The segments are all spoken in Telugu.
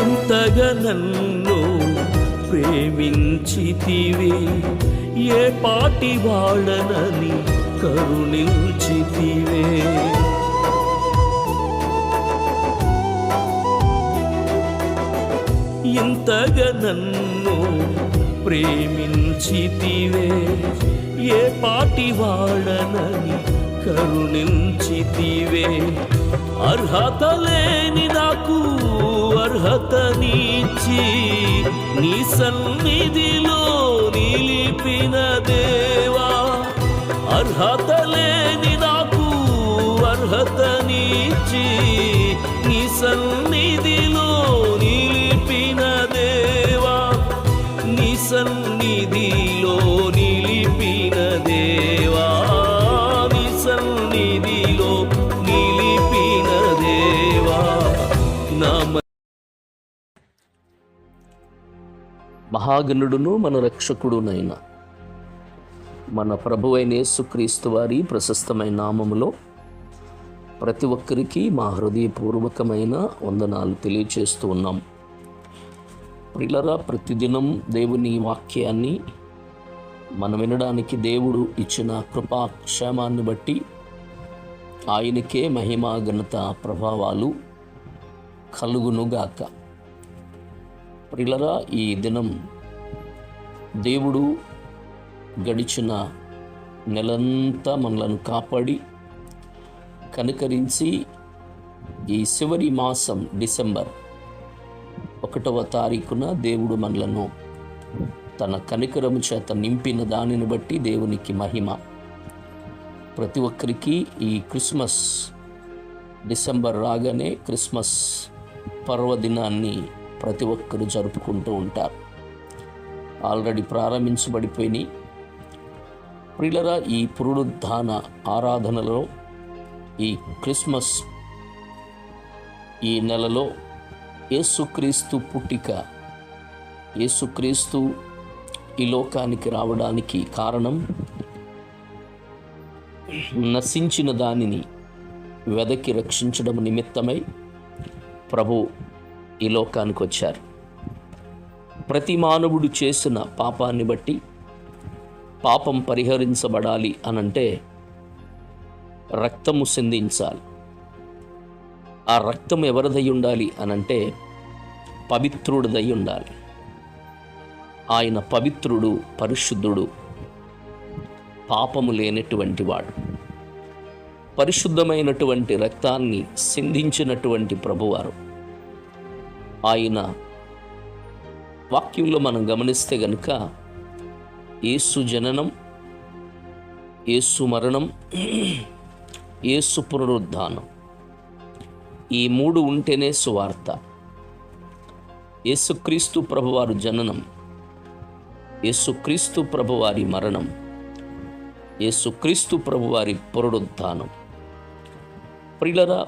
ఇంతగా నన్ను ప్రేమించితివే ఏ పాటి వాళ్ళనని కరుణించితివే. ఇంతగా నన్ను ప్రేమించితివే ఏ పాటి వాడనని కరుణించితివే. అర్హత లేని నాకు అర్హతనిచ్చి నీ సన్నిధిలో నిలిపిన దేవా. అర్హత లేని నాకు అర్హతనిచ్చి నీ సన్నిధిలో నిలిపిన దేవా. నీ సన్నిధి మహాగణుడును మన రక్షకుడునైన. మన ప్రభు అయిన యేసుక్రీస్తు వారి ప్రశస్తమైన నామములో ప్రతి ఒక్కరికి మా హృదయపూర్వకమైన వందనాలు తెలియచేస్తూ ఉన్నాం. ప్రిలరా ప్రతిదినం దేవుని వాక్యాన్ని మనం వినడానికి దేవుడు ఇచ్చిన కృపాక్షేమాన్ని బట్టి ఆయనకే మహిమా ఘనత ప్రభావాలు కలుగునుగాక. ప్రిలరా ఈ దినం దేవుడు గడిచిన నెలంతా మనలను కాపాడి కనుకరించి ఈ చివరి మాసం డిసెంబర్ ఒకటవ తారీఖున దేవుడు మనలను తన కనికరము చేత నింపిన దానిని బట్టి దేవునికి మహిమ. ప్రతి ఒక్కరికి ఈ క్రిస్మస్ డిసెంబర్ రాగానే క్రిస్మస్ పర్వదినాన్ని ప్రతి ఒక్కరు జరుపుకుంటూ ఉంటారు. ఆల్రెడీ ప్రారంభించబడిపోయినాయి. ప్రిలరా ఈ పునరుద్ధాన ఆరాధనలో ఈ క్రిస్మస్ ఈ నెలలో యేసుక్రీస్తు పుట్టిక యేసుక్రీస్తు ఈ లోకానికి రావడానికి కారణం నశించిన దానిని వెదకి రక్షించడం నిమిత్తమై ప్రభు ఈ లోకానికి వచ్చారు ప్రతి మానవుడు చేసిన పాపాన్ని బట్టి పాపం పరిహరించబడాలి అనంటే రక్తము సిందించాలి. ఆ రక్తం ఎవరిదై ఉండాలి అనంటే పవిత్రుడిదై ఉండాలి. ఆయన పవిత్రుడు పరిశుద్ధుడు పాపము లేనటువంటి వాడు. పరిశుద్ధమైనటువంటి రక్తాన్ని సింధించినటువంటి ప్రభువారు. ఆయన వాక్యంలో మనం గమనిస్తే గనుక యేసు జననం యేసు మరణం యేసు పునరుద్ధానం. ఈ మూడు ఉంటేనే సువార్త. యేసుక్రీస్తు ప్రభువారు జననం యేసుక్రీస్తు ప్రభువారి మరణం యేసుక్రీస్తు ప్రభువారి పునరుద్ధానం. ప్రిలరా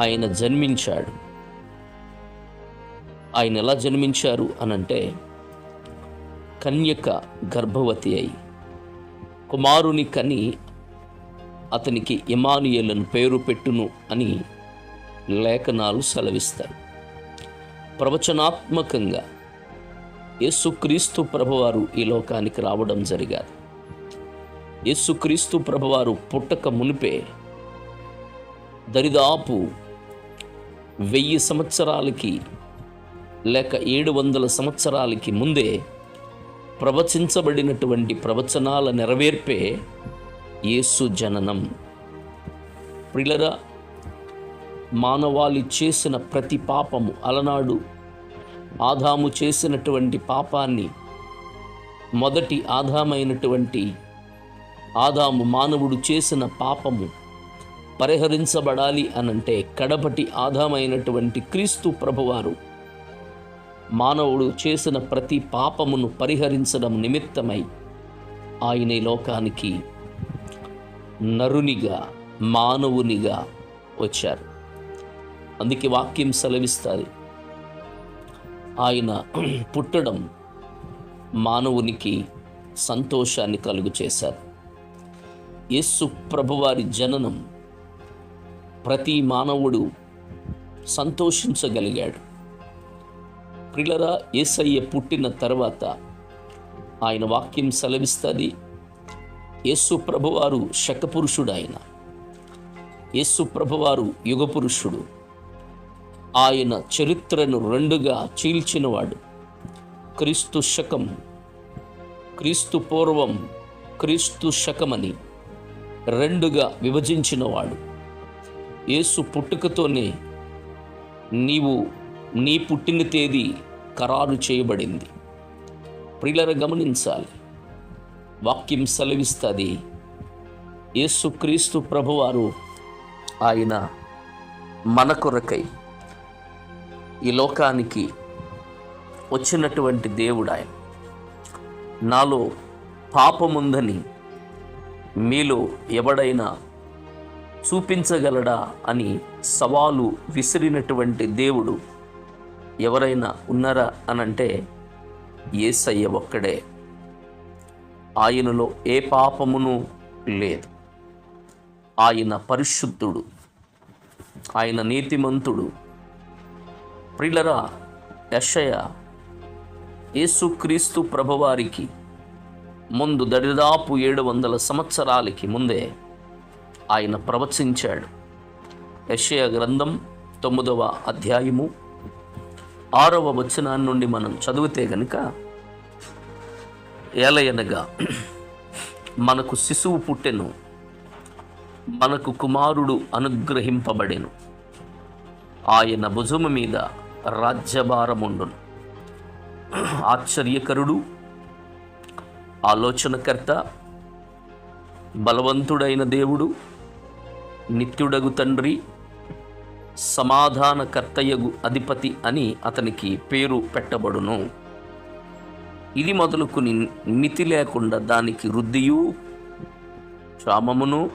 ఆయన జన్మించాడు. ఆయన ఎలా జన్మించారు అనంటే కన్యక గర్భవతి అయి కుమారుని కని అతనికి ఇమానుయేలను పేరు పెట్టును అని లేఖనాలు సెలవిస్తారు ప్రవచనాత్మకంగా యేసుక్రీస్తు ప్రభువారు ఈ లోకానికి రావడం జరిగారు యేసుక్రీస్తు ప్రభువారు పుట్టక మునిపే దరిదాపు వెయ్యి సంవత్సరాలకి లేక ఏడు వందల సంవత్సరాలకి ముందే ప్రవచించబడినటువంటి ప్రవచనాల నెరవేర్పే యేసు జననం. ప్రిలరా మానవాళి చేసిన ప్రతి పాపము అలనాడు. ఆదాము చేసినటువంటి పాపాన్ని మొదటి ఆదామైనటువంటి ఆదాము మానవుడు చేసిన పాపము పరిహరించబడాలి అనంటే కడపటి ఆదామైనటువంటి క్రీస్తు ప్రభువారు మానవుడు చేసిన ప్రతి పాపమును పరిహరించడం నిమిత్తమై ఆయన లోకానికి నరునిగా మానవునిగా వచ్చారు. అందుకే వాక్యం సెలవిస్తారు ఆయన పుట్టడం మానవునికి సంతోషాన్ని కలుగు చేశారు. యేసు ప్రభువారి జననం ప్రతి మానవుడు సంతోషించగలిగాడు. ప్రిలరా ఏసయ్య పుట్టిన తర్వాత ఆయన వాక్యం సెలవిస్తుంది. యేసు ప్రభువారు శకపురుషుడు ఆయన యేసు ప్రభువారు యుగపురుషుడు. ఆయన చరిత్రను రెండుగా చీల్చినవాడు. క్రీస్తు శకం క్రీస్తు పూర్వం క్రీస్తు శకమని రెండుగా విభజించినవాడు. యేసు పుట్టుకతోనే నీవు నీ పుట్టిన తేదీ ఖరారు చేయబడింది. ప్రియులను గమనించాలి. వాక్యం సెలవిస్తుంది. యేసుక్రీస్తు ప్రభువారు ఆయన మన కొరకై ఈ లోకానికి వచ్చినటువంటి దేవుడు ఆయన. నాలో పాపముందని మీలో ఎవడైనా చూపించగలడా అని సవాలు విసిరినటువంటి దేవుడు ఎవరైనా ఉన్నారా అనంటే ఏసయ్య ఒక్కడే. ఆయనలో ఏ పాపమును లేదు. ఆయన పరిశుద్ధుడు. ఆయన నీతిమంతుడు. ప్రిలరా యషయ యేసుక్రీస్తు ప్రభువారికి ముందు దరిదాపు ఏడు వందల సంవత్సరాలకి ముందే ఆయన ప్రవచించాడు. యషయ గ్రంథం తొమ్మిదవ అధ్యాయము ఆరవ వచనాన్ని నుండి మనం చదివితే గనుక ఏలయనగా మనకు శిశువు పుట్టెను మనకు కుమారుడు అనుగ్రహింపబడెను. ఆయన భుజము మీద రాజ్యభారముండును. ఆశ్చర్యకరుడు ఆలోచనకర్త బలవంతుడైన దేవుడు నిత్యుడగు తండ్రి సమాధానకర్తయగు అధిపతి అని అతనికి పేరు పెట్టబడును. ఇది మొదలుకుని మితి లేకుండా దానికి వృద్ధియు క్షామమును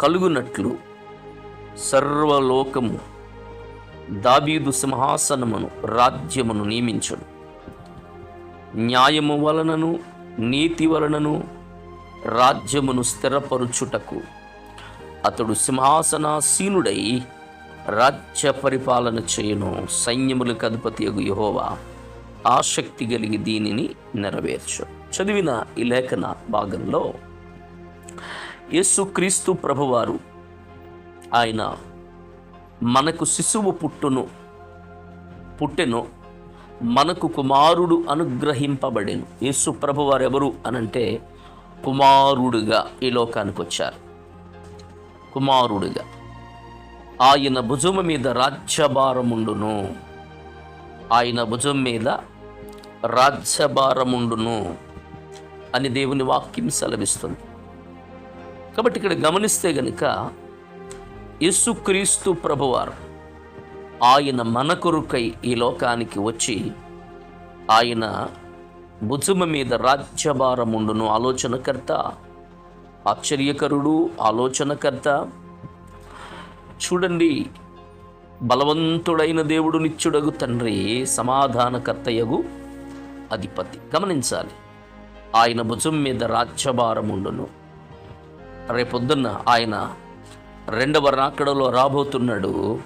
కలుగునట్లు సర్వలోకము దాబీదు సింహాసనమును రాజ్యమును నియమించును. న్యాయము వలనను నీతి వలనను రాజ్యమును స్థిరపరుచుటకు అతడు సింహాసనాసీనుడై రాజ్య పరిపాలన చేయను. సైన్యములకు అధిపతి యహోవా. ఆసక్తి కలిగి దీనిని నెరవేర్చు. చదివిన ఈ లేఖన భాగంలో యేసుక్రీస్తు ప్రభువారు ఆయన మనకు శిశువు పుట్టును పుట్టెను మనకు కుమారుడు అనుగ్రహింపబడెను. యేసు ప్రభువారు ఎవరు అనంటే కుమారుడుగా ఈ లోకానికి వచ్చారు కుమారుడుగా. ఆయన భుజము మీద రాజ్యభారముండును. ఆయన భుజం మీద రాజ్యభారముండును అని దేవుని వాక్యం సెలవిస్తుంది. కాబట్టి ఇక్కడ గమనిస్తే గనుక యేసుక్రీస్తు ప్రభువారు ఆయన మన కొరుకై ఈ లోకానికి వచ్చి ఆయన భుజము మీద రాజ్యభారముండును ఆలోచనకర్త ఆశ్చర్యకరుడు ఆలోచనకర్త చూడండి బలవంతుడైన దేవుడు నిత్యుడగు తండ్రి సమాధానకర్తయగు అధిపతి. గమనించాలి ఆయన భుజం మీద రాజ్యభారముండును రేపొద్దున్న ఆయన రెండవ రాకడలో రాబోతున్నాడు.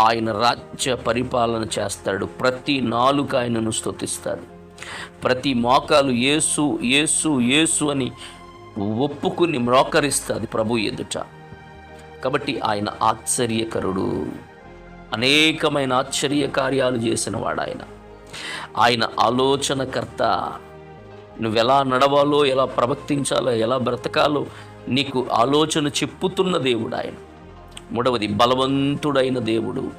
ఆయన రాజ్య పరిపాలన చేస్తాడు. ప్రతి నాలుక ఆయనను స్తుతిస్తాడు. ప్రతి మోకాలు ఏసు యేసు యేసు అని ఒప్పుకుని మ్రోకరిస్తుంది ప్రభు ఎదుట. కాబట్టి ఆయన ఆశ్చర్యకరుడు. అనేకమైన ఆశ్చర్య కార్యాలు చేసిన వాడు ఆయన. ఆయన ఆలోచనకర్త. నువ్వెలా నడవాలో ఎలా ప్రవర్తించాలో ఎలా బ్రతకాలో నీకు ఆలోచన చెప్పుతున్న దేవుడు ఆయన. మూడవది బలవంతుడైన దేవుడు.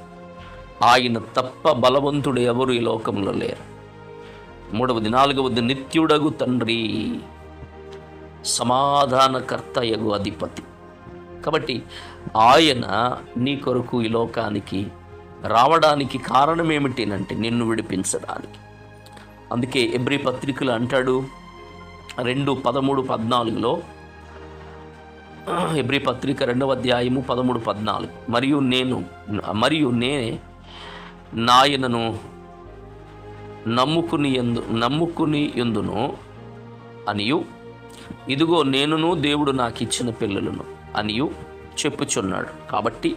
ఆయన తప్ప బలవంతుడు ఎవరు ఈ లోకంలో లేరు. మూడవది నాలుగవది నిత్యుడగు తండ్రి. సమాధానకర్తయగు అధిపతి. కాబట్టి ఆయన నీ కొరకు ఈ లోకానికి రావడానికి కారణం ఏమిటినంటే నిన్ను విడిపించడానికి. అందుకే ఎబ్రి పత్రికలు అంటాడు రెండు పదమూడు పద్నాలుగులో ఎబ్రి పత్రిక రెండవ అధ్యాయము పదమూడు పద్నాలుగు మరియు నేను మరియు నేనే నాయనను నమ్ముకుని ఎందు నమ్ముకుని ఎందును అనియు. ఇదిగో నేనును దేవుడు నాకు ఇచ్చిన పిల్లలను అనియు. చెప్పుచున్నాడు. కాబట్టి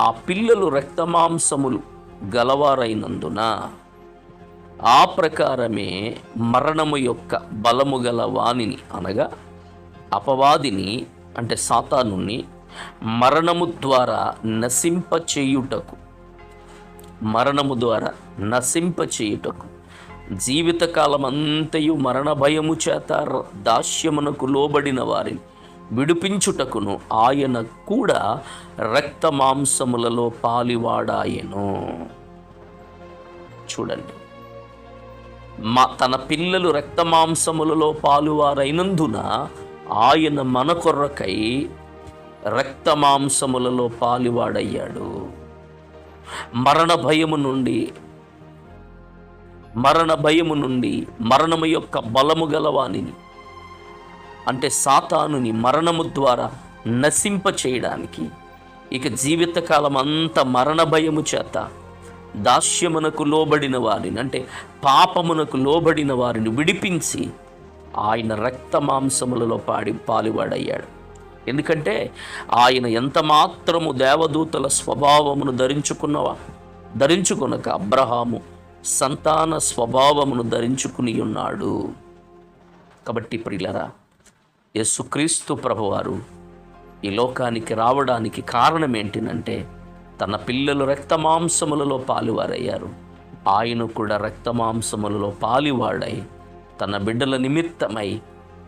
ఆ పిల్లలు రక్తమాంసములు గలవారైనందున ఆ ప్రకారమే మరణము యొక్క బలము గల వాణిని అనగా అపవాదిని అంటే సాతాను మరణము ద్వారా నశింపచేయుటకు మరణము ద్వారా నశింపచేయుటకు జీవితకాలం అంతయు మరణ భయము చేత ర- దాస్యమునకు లోబడిన వారిని విడిపించుటకును ఆయన కూడా రక్త మాంసములలో పాలివాడాయను. చూడండి. మా తన పిల్లలు రక్త మాంసములలో పాలువారైనందున ఆయన మన కొర్రకై రక్త మాంసములలో పాలివాడయ్యాడు. మరణ భయము నుండి మరణ భయము నుండి మరణము యొక్క బలము గలవాణిని అంటే సాతానుని మరణము ద్వారా నశింప చేయడానికి ఇక జీవితకాలం అంతా మరణ భయము చేత దాస్యమునకు లోబడిన వారిని అంటే పాపమునకు లోబడిన వారిని విడిపించి ఆయన రక్త మాంసములలో పాడి పాలువాడయ్యాడు. ఎందుకంటే ఆయన ఎంత మాత్రము దేవదూతల స్వభావమును ధరించుకున్నవా ధరించుకొనక అబ్రహాము సంతాన స్వభావమును ధరించుకుని ఉన్నాడు. కాబట్టి ప్రియులరా యేసుక్రీస్తు ప్రభువారు ఈ లోకానికి రావడానికి కారణం ఏంటినంటే తన పిల్లలు రక్తమాంసములలో పాలువారయ్యారు. ఆయన కూడా రక్తమాంసములలో పాలివాడై తన బిడ్డల నిమిత్తమై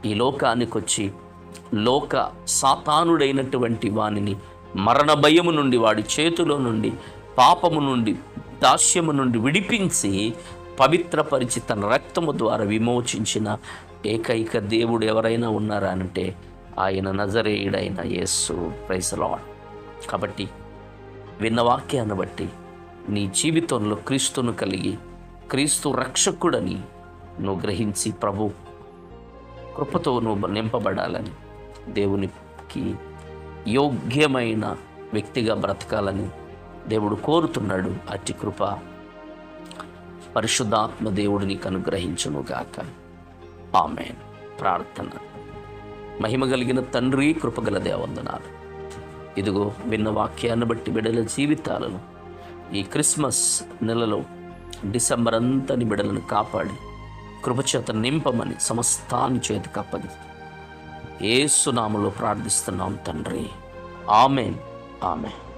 ఈ లోకానికి వచ్చి లోక సాతానుడైనటువంటి వానిని మరణ భయము నుండి వాడి చేతిలో నుండి పాపము నుండి దాస్యము నుండి విడిపించి పవిత్రపరిచి తన రక్తము ద్వారా విమోచించిన ఏకైక దేవుడు ఎవరైనా ఉన్నారా అంటే ఆయన నజరేయుడైన యేసు ప్రైసలాడ్ కాబట్టి విన్న వాక్యాన్ని బట్టి నీ జీవితంలో క్రీస్తును కలిగి క్రీస్తు రక్షకుడని నువ్వు గ్రహించి ప్రభు కృపతో నువ్వు నింపబడాలని దేవునికి యోగ్యమైన వ్యక్తిగా బ్రతకాలని దేవుడు కోరుతున్నాడు. అట్టి కృప పరిశుద్ధాత్మ దేవుడిని నీకు అనుగ్రహించునుగాక ఆమెన్. ప్రార్థన. మహిమ కలిగిన తండ్రి కృపగల దేవందనాలు ఇదిగో విన్న వాక్యాన్ని బట్టి బిడల జీవితాలను ఈ క్రిస్మస్ నెలలో డిసెంబర్ అంతని బిడలను కాపాడి కృపచేత నింపమని సమస్తాన్ని చేతికి అప్పగి ఏసునామలో ప్రార్థిస్తున్నాం తండ్రి. ఆమెన్. ఆమెన్.